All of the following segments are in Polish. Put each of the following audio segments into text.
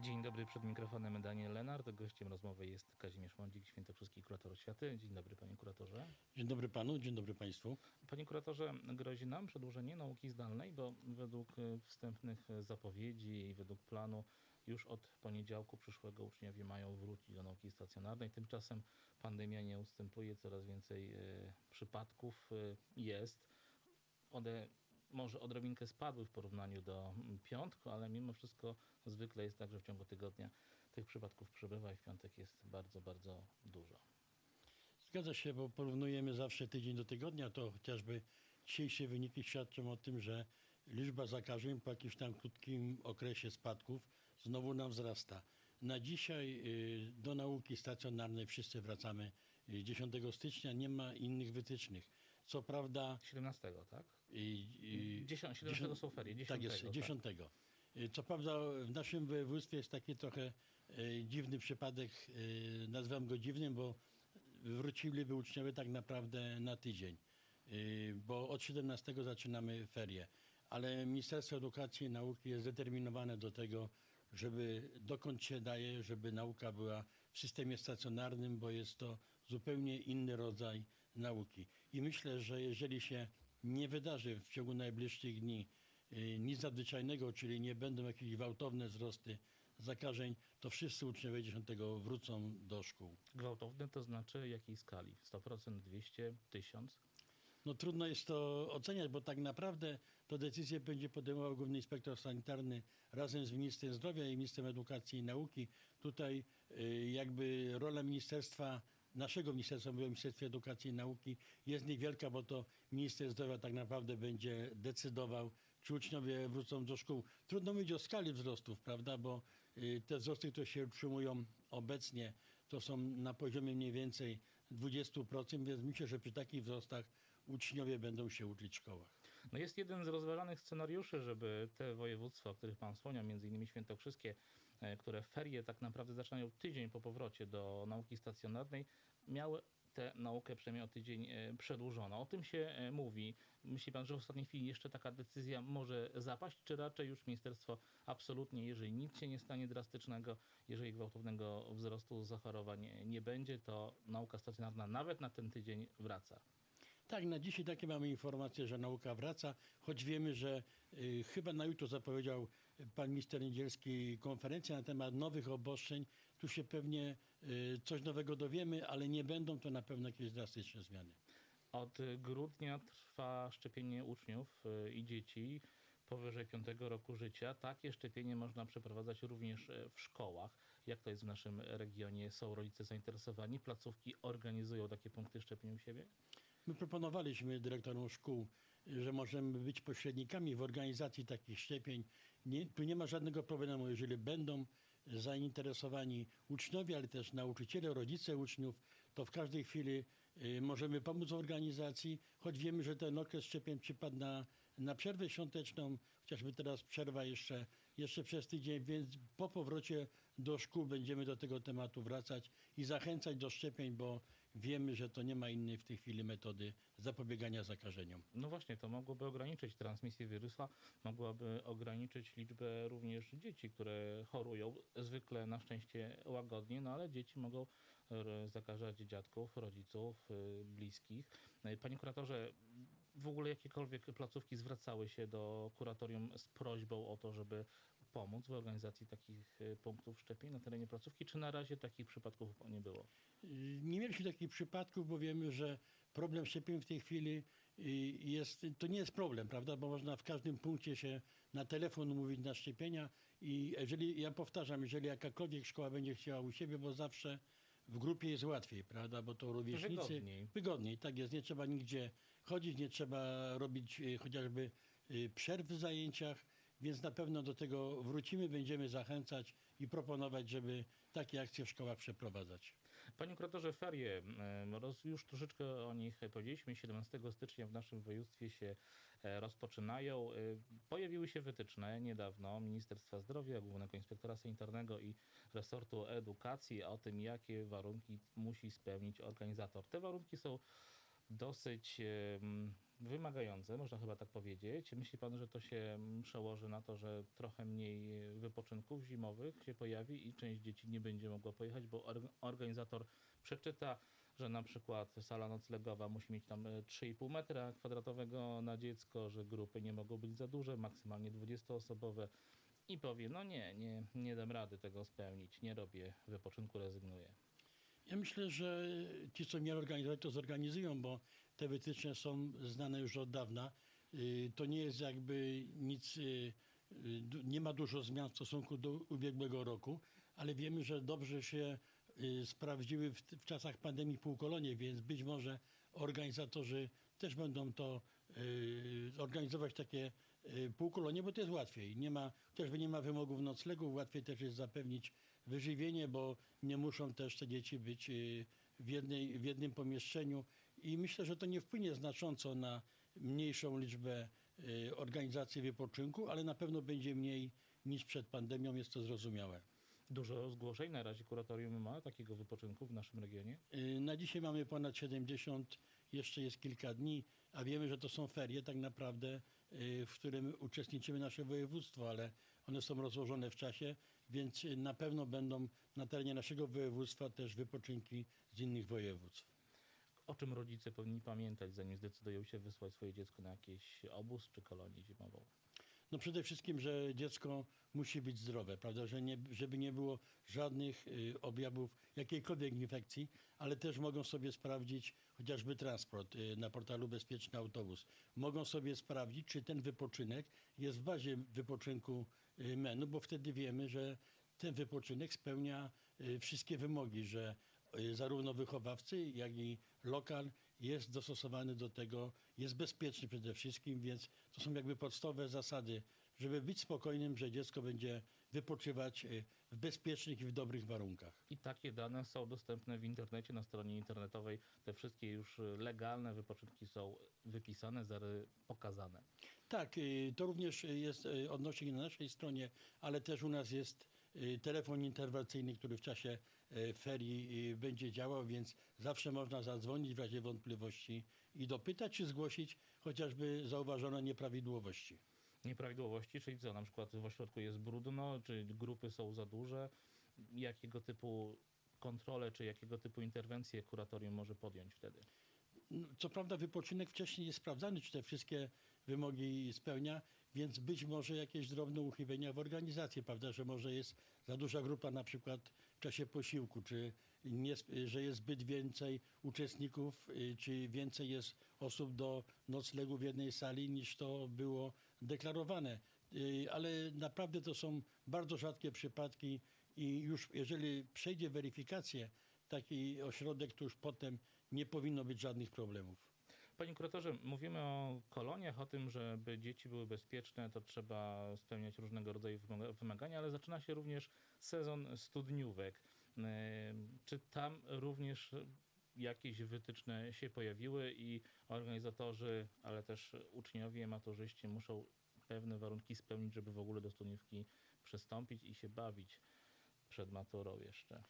Dzień dobry, przed mikrofonem Daniel Lenart. Gościem rozmowy jest Kazimierz Mądzik, Świętokrzyski Kurator Oświaty. Dzień dobry, panie kuratorze. Dzień dobry panu, dzień dobry państwu. Panie kuratorze, grozi nam przedłużenie nauki zdalnej, bo według e, wstępnych e, zapowiedzi i według planu już od poniedziałku przyszłego uczniowie mają wrócić do nauki stacjonarnej. Tymczasem pandemia nie ustępuje, coraz więcej e, przypadków jest. One może odrobinkę spadły w porównaniu do mm, piątku, ale mimo wszystko zwykle jest tak, że w ciągu tygodnia tych przypadków przybywa i w piątek jest bardzo, bardzo dużo. Zgadza się, bo porównujemy zawsze tydzień do tygodnia, to chociażby dzisiejsze wyniki świadczą o tym, że liczba zakażeń po jakimś tam krótkim okresie spadków znowu nam wzrasta. Na dzisiaj y, do nauki stacjonarnej wszyscy wracamy y, 10 stycznia, nie ma innych wytycznych. Co prawda 17, tak? I, i, 10, 17 są ferie, 10. Tak jest, 10. Y, Co prawda w naszym województwie jest taki trochę y, dziwny przypadek, y, nazywam go dziwnym, bo wróciliby uczniowie tak naprawdę na tydzień, bo od 17 zaczynamy ferie. Ale Ministerstwo Edukacji i Nauki jest zdeterminowane do tego, żeby dokąd się daje, żeby nauka była w systemie stacjonarnym, bo jest to zupełnie inny rodzaj nauki. I myślę, że jeżeli się nie wydarzy w ciągu najbliższych dni y, nic nadzwyczajnego, czyli nie będą jakieś gwałtowne wzrosty zakażeń, to wszyscy uczniowie 10 wrócą do szkół. Gwałtowne to znaczy jakiej skali? 100%, 200, 1000? No trudno jest to oceniać, bo tak naprawdę to decyzję będzie podejmował Główny Inspektor Sanitarny razem z Ministrem Zdrowia i Ministrem Edukacji i Nauki. Tutaj y, jakby rola ministerstwa, naszego ministerstwa, mówię o Ministerstwie Edukacji i Nauki, jest niewielka, bo to Minister Zdrowia tak naprawdę będzie decydował, czy uczniowie wrócą do szkół. Trudno mówić o skali wzrostów, prawda, bo y, te wzrosty, które się utrzymują obecnie, to są na poziomie mniej więcej 20%, więc myślę, że przy takich wzrostach uczniowie będą się uczyć w szkołach. No jest jeden z rozważanych scenariuszy, żeby te województwa, o których Pan wspomniał, między innymi świętokrzyskie, e, które ferie tak naprawdę zaczynają tydzień po powrocie do nauki stacjonarnej, miały tę naukę przynajmniej o tydzień e, przedłużono. O tym się e, mówi. Myśli Pan, że w ostatniej chwili jeszcze taka decyzja może zapaść, czy raczej już ministerstwo absolutnie, jeżeli nic się nie stanie drastycznego, jeżeli gwałtownego wzrostu zachorowań nie będzie, to nauka stacjonarna nawet na ten tydzień wraca? Tak, na dzisiaj takie mamy informacje, że nauka wraca, choć wiemy, że y, chyba na jutro zapowiedział pan minister Niedzielski konferencję na temat nowych obostrzeń. Tu się pewnie y, coś nowego dowiemy, ale nie będą to na pewno jakieś drastyczne zmiany. Od grudnia trwa szczepienie uczniów y, i dzieci powyżej 5 roku życia. Takie szczepienie można przeprowadzać również y, w szkołach. Jak to jest w naszym regionie? Są rodzice zainteresowani? Placówki organizują takie punkty szczepień u siebie? My proponowaliśmy dyrektorom szkół, że możemy być pośrednikami w organizacji takich szczepień. Nie, tu nie ma żadnego problemu, jeżeli będą zainteresowani uczniowie, ale też nauczyciele, rodzice uczniów, to w każdej chwili y, możemy pomóc w organizacji, choć wiemy, że ten okres szczepień przypadł na, na przerwę świąteczną, chociażby teraz przerwa jeszcze, jeszcze przez tydzień, więc po powrocie do szkół będziemy do tego tematu wracać i zachęcać do szczepień, bo wiemy, że to nie ma innej w tej chwili metody zapobiegania zakażeniom. No właśnie, to mogłoby ograniczyć transmisję wirusa, mogłoby ograniczyć liczbę również dzieci, które chorują. Zwykle na szczęście łagodnie, no ale dzieci mogą zakażać dziadków, rodziców, y, bliskich. Y, Panie kuratorze, w ogóle jakiekolwiek placówki zwracały się do kuratorium z prośbą o to, żeby pomóc w organizacji takich y, punktów szczepień na terenie placówki, czy na razie takich przypadków nie było? Nie mieliśmy takich przypadków, bo wiemy, że problem szczepień w tej chwili y, jest, to nie jest problem, prawda, bo można w każdym punkcie się na telefon umówić na szczepienia i jeżeli, ja powtarzam, jeżeli jakakolwiek szkoła będzie chciała u siebie, bo zawsze w grupie jest łatwiej, prawda, bo to rówieśnicy... Wygodniej. Wygodniej, tak jest, nie trzeba nigdzie chodzić, nie trzeba robić y, chociażby przerw w zajęciach, więc na pewno do tego wrócimy, będziemy zachęcać i proponować, żeby takie akcje w szkołach przeprowadzać. Panie kuratorze, ferie, już troszeczkę o nich powiedzieliśmy. 17 stycznia w naszym województwie się e, rozpoczynają. E, Pojawiły się wytyczne niedawno Ministerstwa Zdrowia, Głównego Inspektora Sanitarnego i resortu edukacji o tym, jakie warunki musi spełnić organizator. Te warunki są dosyć wymagające, można chyba tak powiedzieć. Myśli pan, że to się przełoży na to, że trochę mniej wypoczynków zimowych się pojawi i część dzieci nie będzie mogła pojechać, bo or- organizator przeczyta, że na przykład sala noclegowa musi mieć tam e, 3,5 metra kwadratowego na dziecko, że grupy nie mogą być za duże, maksymalnie 20-osobowe i powie, no nie, nie, nie dam rady tego spełnić, nie robię wypoczynku, rezygnuję. Ja myślę, że ci, co mieli organizować, to zorganizują, bo te wytyczne są znane już od dawna. Y, To nie jest jakby nic, y, nie ma dużo zmian w stosunku do ubiegłego roku, ale wiemy, że dobrze się y, sprawdziły w, w czasach pandemii półkolonie, więc być może organizatorzy też będą to y, organizować takie półkolonie, bo to jest łatwiej. Nie ma, chociażby nie ma wymogów noclegów, łatwiej też jest zapewnić wyżywienie, bo nie muszą też te dzieci być y, w, jednej, w jednym pomieszczeniu i myślę, że to nie wpłynie znacząco na mniejszą liczbę y, organizacji wypoczynku, ale na pewno będzie mniej niż przed pandemią, jest to zrozumiałe. Dużo zgłoszeń na razie kuratorium ma takiego wypoczynku w naszym regionie. Y, Na dzisiaj mamy ponad 70, jeszcze jest kilka dni, a wiemy, że to są ferie tak naprawdę, w którym uczestniczymy nasze województwo, ale one są rozłożone w czasie, więc na pewno będą na terenie naszego województwa też wypoczynki z innych województw. O czym rodzice powinni pamiętać, zanim zdecydują się wysłać swoje dziecko na jakiś obóz czy kolonię zimową? No przede wszystkim, że dziecko musi być zdrowe, prawda, że nie, żeby nie było żadnych y, objawów jakiejkolwiek infekcji, ale też mogą sobie sprawdzić chociażby transport y, na portalu Bezpieczny Autobus. Mogą sobie sprawdzić, czy ten wypoczynek jest w bazie wypoczynku y, menu, bo wtedy wiemy, że ten wypoczynek spełnia y, wszystkie wymogi, że y, zarówno wychowawcy, jak i lokal jest dostosowany do tego, jest bezpieczny przede wszystkim, więc to są jakby podstawowe zasady, żeby być spokojnym, że dziecko będzie wypoczywać y, w bezpiecznych i w dobrych warunkach. I takie dane są dostępne w internecie, na stronie internetowej. Te wszystkie już y, legalne wypoczynki są wypisane, pokazane. Tak, y, to również jest odnośnie na naszej stronie, ale też u nas jest telefon interwencyjny, który w czasie ferii y, będzie działał, więc zawsze można zadzwonić w razie wątpliwości i dopytać czy zgłosić chociażby zauważone nieprawidłowości. Nieprawidłowości, czyli co, na przykład w ośrodku jest brudno, czy grupy są za duże, jakiego typu kontrole, czy jakiego typu interwencje kuratorium może podjąć wtedy? No, Co prawda wypoczynek wcześniej jest sprawdzany, czy te wszystkie wymogi spełnia, więc być może jakieś drobne uchybienia w organizacji, prawda, że może jest za duża grupa na przykład w czasie posiłku, czy nie, że jest zbyt więcej uczestników, y, czy więcej jest osób do noclegu w jednej sali niż to było deklarowane. Y, Ale naprawdę to są bardzo rzadkie przypadki i już jeżeli przejdzie weryfikację taki ośrodek, to już potem nie powinno być żadnych problemów. Panie kuratorze, mówimy o koloniach, o tym, żeby dzieci były bezpieczne, to trzeba spełniać różnego rodzaju wymaga- wymagania, ale zaczyna się również sezon studniówek. Ym, Czy tam również jakieś wytyczne się pojawiły i organizatorzy, ale też uczniowie, maturzyści muszą pewne warunki spełnić, żeby w ogóle do studniówki przystąpić i się bawić przed maturą jeszcze?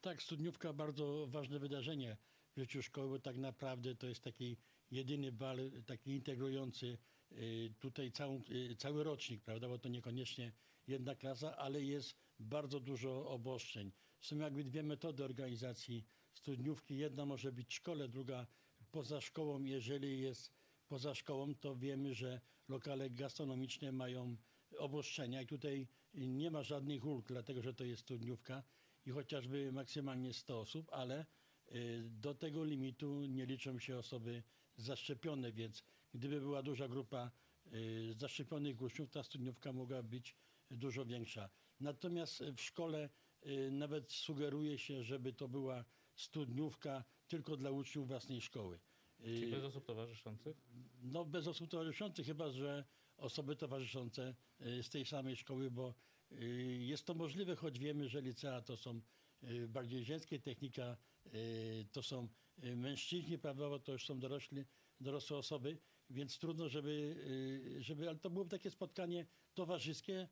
Tak, studniówka bardzo ważne wydarzenie w życiu szkoły, bo tak naprawdę to jest taki jedyny bal, taki integrujący y, tutaj całą, y, cały rocznik, prawda, bo to niekoniecznie jedna klasa, ale jest bardzo dużo obostrzeń. Są jakby dwie metody organizacji studniówki. Jedna może być w szkole, druga poza szkołą. Jeżeli jest poza szkołą, to wiemy, że lokale gastronomiczne mają obostrzenia i tutaj nie ma żadnych ulg, dlatego że to jest studniówka i chociażby maksymalnie 100 osób, ale y, do tego limitu nie liczą się osoby zaszczepione, więc gdyby była duża grupa y, zaszczepionych uczniów, ta studniówka mogła być dużo większa. Natomiast w szkole y, nawet sugeruje się, żeby to była studniówka tylko dla uczniów własnej szkoły. Y, Czy bez osób towarzyszących? no bez osób towarzyszących, chyba że osoby towarzyszące z tej samej szkoły, bo jest to możliwe, choć wiemy, że licea to są bardziej żeńskie, technika to są y, mężczyźni, prawda, bo to już są dorośli, dorosłe osoby, więc trudno, żeby, y, żeby, ale to było takie spotkanie towarzyskie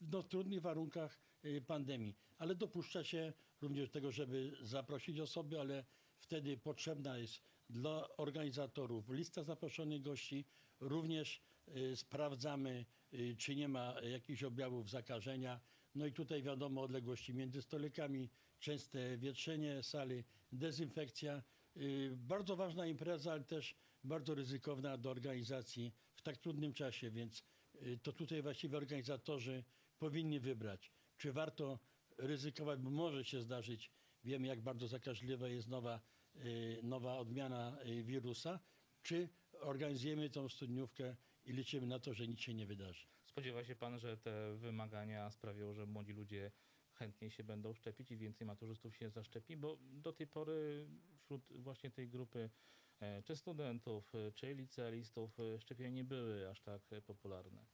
w no, trudnych warunkach y, pandemii. Ale dopuszcza się również tego, żeby zaprosić osoby, ale wtedy potrzebna jest dla organizatorów lista zaproszonych gości. Również y, sprawdzamy, y, czy nie ma jakichś objawów zakażenia. No i tutaj wiadomo odległości między stolikami, częste wietrzenie sali, dezynfekcja. Y, Bardzo ważna impreza, ale też bardzo ryzykowna do organizacji w tak trudnym czasie, więc y, to tutaj właściwie organizatorzy powinni wybrać, czy warto ryzykować, bo może się zdarzyć, wiemy jak bardzo zakaźliwa jest nowa, y, nowa odmiana wirusa, czy organizujemy tą studniówkę i liczymy na to, że nic się nie wydarzy. Spodziewa się pan, że te wymagania sprawią, że młodzi ludzie chętniej się będą szczepić i więcej maturzystów się zaszczepi? Bo do tej pory wśród właśnie tej grupy e, czy studentów, e, czy licealistów e, szczepienia nie były aż tak popularne.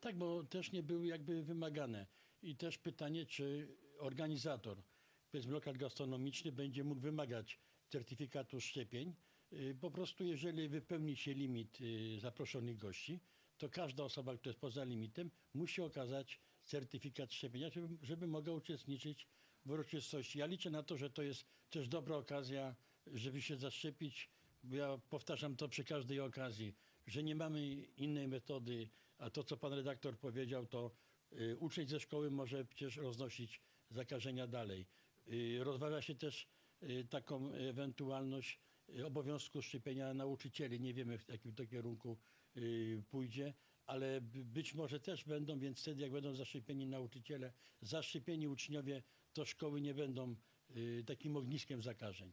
Tak, bo też nie były jakby wymagane. I też pytanie, czy organizator, powiedzmy lokal gastronomiczny, będzie mógł wymagać certyfikatu szczepień. Y, Po prostu jeżeli wypełni się limit y, zaproszonych gości, to każda osoba, która jest poza limitem, musi okazać certyfikat szczepienia, żeby, żeby mogła uczestniczyć w uroczystości. Ja liczę na to, że to jest też dobra okazja, żeby się zaszczepić. Ja powtarzam to przy każdej okazji, że nie mamy innej metody, a to, co pan redaktor powiedział, to y, uczeń ze szkoły może przecież roznosić zakażenia dalej. Y, rozważa się też y, taką ewentualność y, obowiązku szczepienia nauczycieli. Nie wiemy, w jakim to kierunku y, pójdzie, ale być może też będą, więc wtedy jak będą zaszczepieni nauczyciele, zaszczepieni uczniowie, to szkoły nie będą y, takim ogniskiem zakażeń.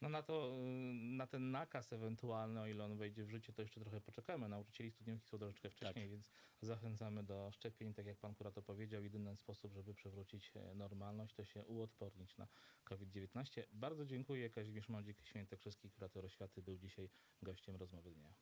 No na to, y, na ten nakaz ewentualny, o ile on wejdzie w życie, to jeszcze trochę poczekamy. Nauczycieli studniówki są troszeczkę wcześniej, więc zachęcamy do szczepień. Tak jak pan kurator powiedział, jedyny sposób, żeby przywrócić e, normalność, to się uodpornić na COVID-19. Bardzo dziękuję. Kazimierz Mądzik, Świętokrzyski, kurator oświaty, był dzisiaj gościem rozmowy dnia.